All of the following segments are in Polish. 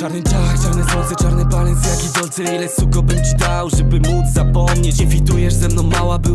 Czarny czach, czarne słońce, czarny balans jak i dolce Ile suko bym ci dał, żeby móc zapomnieć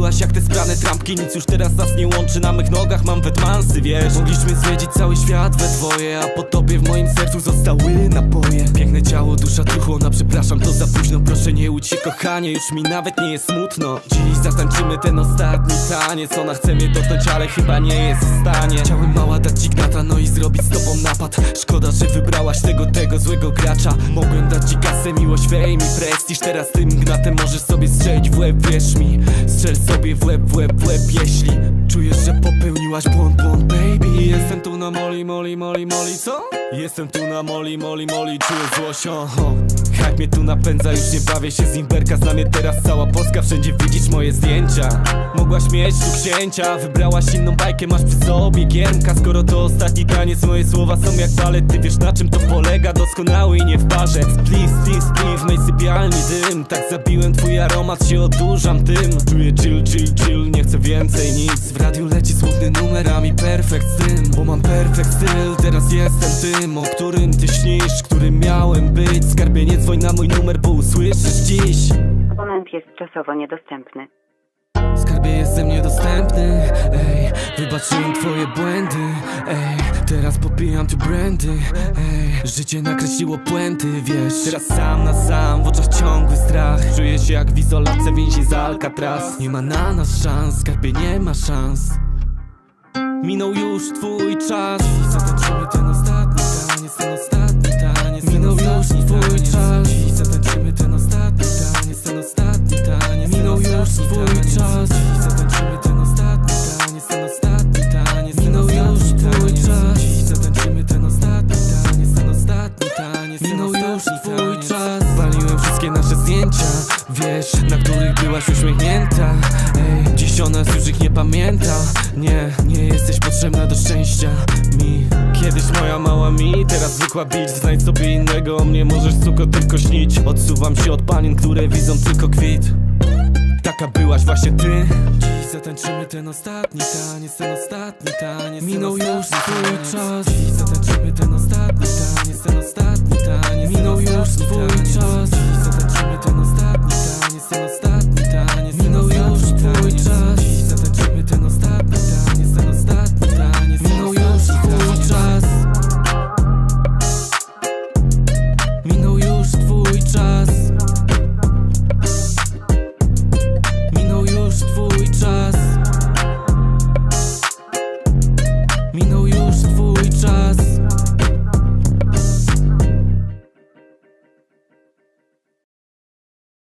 byłaś jak te sprane trampki Nic już teraz nas nie łączy, na mych nogach mam wetmansy, wiesz. Mogliśmy zwiedzić cały świat we dwoje A po tobie w moim sercu zostały napoje. Piękne ciało, dusza truchłona, przepraszam to za późno. Proszę nie łudź się kochanie, już mi nawet nie jest smutno. Dziś zatańczymy ten ostatni taniec. Ona chce mnie dotknąć, ale chyba nie jest w stanie. Chciałem mała dać ci gnata, no i zrobić z tobą napad. Szkoda, że wybrałaś tego, tego złego gracza. Mogłem dać ci kasę, miłość, fame i prestiż. Teraz tym gnatem możesz sobie strzelić w łeb, wierz mi Strzel sobie w łeb, w łeb, w łeb, jeśli Czujesz, że popełniłaś błąd, błąd, baby Jestem tu na moli, moli, moli, moli, co? Jestem tu na moli, moli, moli, czuję złość, oho Hype mnie tu napędza, już nie bawię się z Imberka. Zna mnie teraz cała Polska, wszędzie widzisz moje zdjęcia. Mogłaś mieć tu księcia, wybrałaś inną bajkę Masz przy sobie giermka, skoro to ostatni taniec Moje słowa są jak balet, ty wiesz na czym to polega? Doskonały i nie w parze. Please, please, please, w mej sypialni dym. Tak zabiłem twój aromat, się odurzam tym. Czuję chill, chill, chill, nie chcę więcej nic. W radiu leci smutny numer, a mi perfekt z tym. Bo mam perfekt styl, teraz jestem tym O którym ty śnisz, dzwoń na mój numer, bo usłyszysz dziś. Abonent jest czasowo niedostępny. Skarbie jestem niedostępny, ej Wybaczyłem twoje błędy, ej Teraz popijam tu brandy, ej Życie nakreśliło puenty, wiesz. Teraz sam na sam, w oczach ciągły strach. Czuję się jak w izolacji więzi z Alcatraz. Nie ma na nas szans, skarbie nie ma szans. Minął już twój czas. Dziś zatańczymy ten ostatni taniec, już twój czas. zatańczymy ten ostatni taniec, ten ostatni taniec Minął już twój czas. Zatańczymy ten ostatni taniec, ten ostatni taniec Minął już twój czas. Waliłem wszystkie nasze zdjęcia Wiesz, na których byłaś uśmiechnięta. Ej, dziś o nas już ich nie pamięta. Nie, nie jesteś potrzebna do szczęścia. Mi Kiedyś moja mała mi, teraz zwykła bić Znajdź sobie innego, o mnie możesz suko tylko śnić. Odsuwam się od panien, które widzą tylko kwit Taka byłaś właśnie ty? Dziś zatańczymy ten ostatni taniec, ten ostatni taniec Minął już twój czas. Dziś zatańczymy ten ostatni taniec, ten ostatni taniec Minął już twój czas